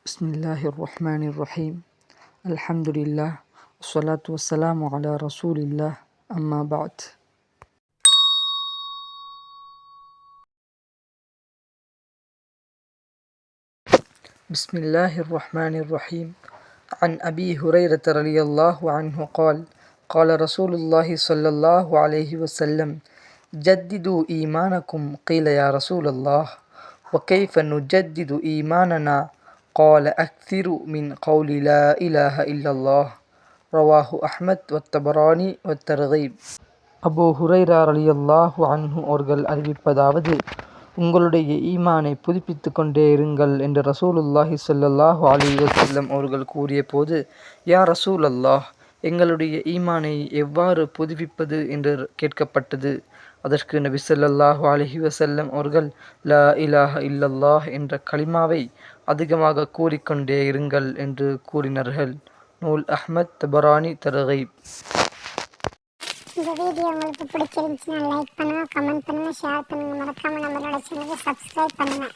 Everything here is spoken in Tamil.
بسم الله الرحمن الرحيم. الحمد لله والصلاة والسلام على رسول الله. أما بعد. بسم الله الرحمن الرحيم. عن أبي هريرة رضي الله عنه قال قال رسول الله صلى الله عليه وسلم جددوا إيمانكم. قيل يا رسول الله وكيف نجدد إيماننا قال أكثروا من قول لا إله إلا الله رواه أحمد والطبراني والترغيب அபூ ஹுரைரா ரலியல்லாஹு அன்ஹு அவர்கள் அறிவிப்பதாவது உங்களுடைய ஈமானை புதுப்பித்துக் கொண்டே இருங்கள் என்று ரசூலுல்லாஹி ஸல்லல்லாஹு அலைஹி வஸல்லம் அவர்கள் கூறிய போது யா ரசூல் அல்லாஹ் எங்களுடைய ஈமானை எவ்வாறு புதுப்பிப்பது என்று கேட்கப்பட்டது. அதற்கு நபி ஸல்லல்லாஹு அலஹி வசல்லம் அவர்கள் லா இலாஹ இல்லல்லாஹ் என்ற கலிமாவை அதிகமாக கூறிக்கொண்டே இருங்கள் என்று கூறினார்கள். நூல் அஹ்மத் தபரானி தர்கைப் இந்த வீடியோ உங்களுக்கு பிடிச்சிருந்துச்சுன்னா லைக் பண்ணுங்கள் கமெண்ட் பண்ணுங்கள் ஷேர் பண்ணுங்கள் மறக்காமல் நம்மளோட சேனலை சப்ஸ்கிரைப் பண்ணுங்கள்